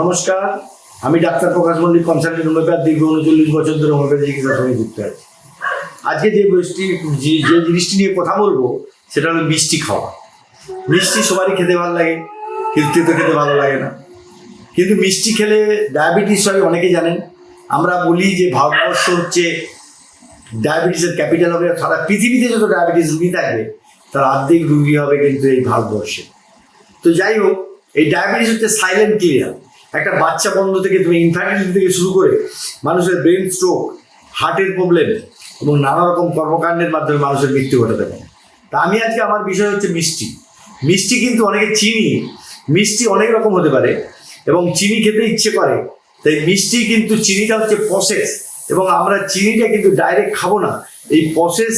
নমস্কার, আমি doctor Prakash Mallick, consultant homeopath, দীর্ঘ উনচল্লিশ বছর ধরে হোমিওপ্যাথি চিকিৎসার সঙ্গে যুক্ত আছি। আজকে যে বৃষ্টি যে জিনিসটি নিয়ে কথা বলব, সেটা হলো মিষ্টি খাওয়া। মিষ্টি সবারই খেতে ভালো লাগে কিন্তু তেতো খেতে ভালো লাগে না। কিন্তু মিষ্টি খেলে ডায়াবেটিস হয় অনেকে জানেন। আমরা বলি যে ভারতবর্ষ হচ্ছে ডায়াবেটিসের ক্যাপিটাল হবে, সারা পৃথিবীতে যত ডায়াবেটিস রুগী থাকবে, তার অর্ধেক রুগী হবে কিন্তু এই ভারতবর্ষে। তো যাই হোক, এই ডায়াবেটিস হচ্ছে সাইলেন্ট ক্লিয়ার একটা বাচ্চা বন্ধ থেকে তুমি ইনফার্টিলিটি থেকে শুরু করে মানুষের ব্রেন স্ট্রোক হার্টের প্রবলেম এবং নানা রকম কর্মকাণ্ডের মাধ্যমে মানুষের মৃত্যু ঘটাতে পারে তা আমি আজকে আমার বিষয় হচ্ছে মিষ্টি। মিষ্টি কিন্তু অনেকে চিনি। মিষ্টি অনেক রকম হতে পারে এবং চিনি খেতে ইচ্ছে করে। তাই মিষ্টি কিন্তু চিনিটা হচ্ছে প্রসেস এবং আমরা চিনিটা কিন্তু ডাইরেক্ট খাব না। এই প্রসেস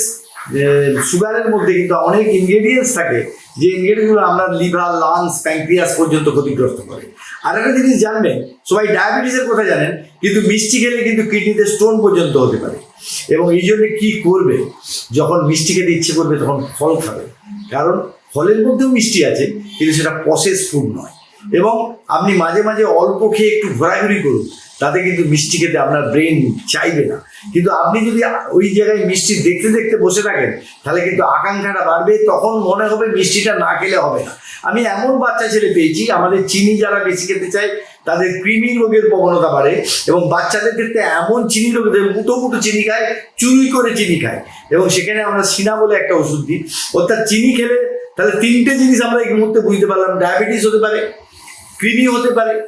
সুগারের মধ্যে কিন্তু অনেক ইনগ্রেডিয়েন্টস থাকে, যে ইনগ্রেডিয়েন্টগুলো আমরা লিভার লাংস প্যাঙ্ক্রিয়াস পর্যন্ত ক্ষতিগ্রস্ত করে। আর একটা জিনিস জানবেন, সবাই ডায়াবেটিসের কথা জানেন, কিন্তু মিষ্টি খেলে কিন্তু কিডনিতে স্টোন পর্যন্ত হতে পারে। এবং এই জন্য কী করবে? যখন মিষ্টি খেতে ইচ্ছে করবে, তখন ফল খাবে। কারণ ফলের মধ্যেও মিষ্টি আছে, কিন্তু সেটা প্রসেস ফুড নয়। এবং আপনি মাঝে মাঝে অল্প খেয়ে একটু ঘোরাঘুরি করুন, তাতে কিন্তু মিষ্টি খেতে আপনার ব্রেন চাইবে না। কিন্তু আপনি যদি ওই জায়গায় মিষ্টি দেখতে দেখতে বসে থাকেন, তাহলে কিন্তু আকাঙ্ক্ষাটা বাড়বে, তখন মনে হবে মিষ্টিটা না খেলে হবে না। আমি এমন বাচ্চা ছেলে পেয়েছি, আমাদের চিনি যারা বেশি খেতে চায়, তাদের কৃমি রোগের প্রবণতা বাড়ে এবং বাচ্চাদের ক্ষেত্রে এমন চিনি রোগের মুটো মুটো চিনি খায়, চুরি করে চিনি খায়। এবং সেখানে আমরা সিনা বলে একটা ওষুধ দিই। অর্থাৎ চিনি খেলে তাহলে তিনটে জিনিস আমরা এই মুহূর্তে বুঝতে পারলাম, ডায়াবেটিস হতে পারে কৃমি হতে পারে।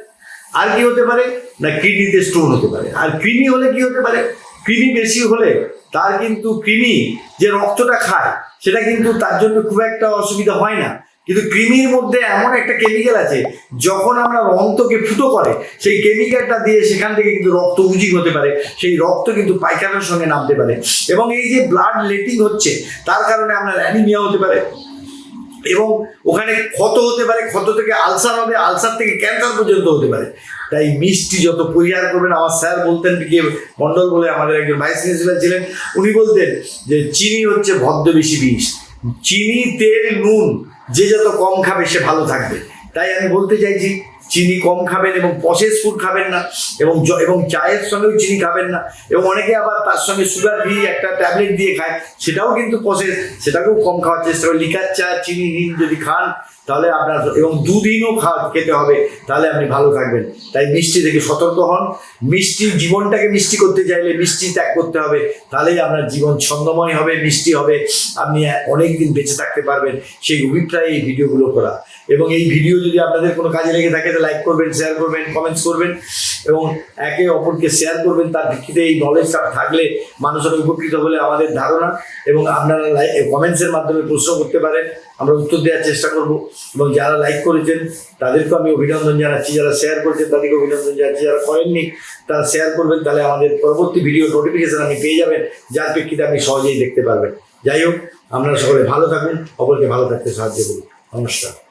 আর কি হতে পারে? না কিডনিতে স্টোন হতে পারে। আর কৃমি হলে কি হতে পারে? কৃমি বেশি হলে তার কিন্তু কৃমি যে রক্তটা খায়, সেটা কিন্তু তার জন্য খুব একটা অসুবিধা হয় না। কিন্তু কৃমির মধ্যে এমন একটা কেমিক্যাল আছে, যখন আমরা রক্তকে ফুটো করে, সেই কেমিক্যালটা দিয়ে সেখান থেকে কিন্তু রক্ত উজিক হতে পারে। সেই রক্ত কিন্তু পায়খানার সঙ্গে নামতে পারে। এবং এই যে ব্লাড লেটিং হচ্ছে, তার কারণে আপনার অ্যানিমিয়া হতে পারে। এবং ওখানে ক্ষত হতে পারে, ক্ষত থেকে আলসার হবে, আলসার থেকে ক্যান্সার পর্যন্ত হতে পারে। তাই মিষ্টি যত পরিহার করবেন, আমার স্যার বলতেন, কি মন্ডল বলে আমাদের একজন ভাইস প্রিন্সিপাল ছিলেন, উনি বলতেন যে চিনি হচ্ছে ভদ্র বেশি বিষ। চিনি তেল নুন, যে যত কম খাবে সে ভালো থাকবে। তাই আমি বলতে চাইছি চিনি কম খাবেন এবং প্রসেস ফুড খাবেন না, এবং এবং চায়ের সঙ্গেও চিনি খাবেন না, এবং অনেকে আবার তার সঙ্গে সুগার ফ্রি একটা ট্যাবলেট দিয়ে খায়, সেটাও কিন্তু প্রসেস সেটাকেও কম খাওয়ার চেষ্টা করে লিকার চা, চিনি ঋণ যদি খান, তাহলে আপনার, এবং দুদিনও খাওয়া খেতে হবে, তাহলে আপনি ভালো থাকবেন। তাই মিষ্টি থেকে সতর্ক হন। মিষ্টি জীবনটাকে মিষ্টি করতে চাইলে মিষ্টি ত্যাগ করতে হবে, তাহলেই আপনার জীবন ছন্দময় হবে, মিষ্টি হবে। আপনি অনেক দিন বেঁচে থাকতে পারবেন। সেই অভিপ্রায়ে এই ভিডিওগুলো করা। এবং এই ভিডিও যদি আপনাদের কোনো কাজে লেগে থাকে তাহলে লাইক করবেন শেয়ার করবেন কমেন্টস করবেন এবং একে অপরকে শেয়ার করবেন। তার ভিত্তিতে এই নলেজটা থাকলে মানুষের উপকৃত বলে আমাদের ধারণা এবং আপনারা কমেন্টসের মাধ্যমে প্রশ্ন করতে পারেন। আমরা উত্তর দেওয়ার চেষ্টা করব এবং যারা লাইক করেছেন, তাদেরকেও আমি অভিনন্দন জানাচ্ছি। যারা শেয়ার করেছেন তাদেরকে অভিনন্দন জানাচ্ছি। যারা করেননি, তারা শেয়ার করবেন। তাহলে আমাদের পরবর্তী ভিডিও নোটিফিকেশন আপনি পেয়ে যাবেন। যার প্রেক্ষিতে আপনি সহজেই দেখতে পারবেন। যাই হোক, আপনারা সকলে ভালো থাকুন অপরকে ভালো থাকতে সাহায্য করুন। নমস্কার।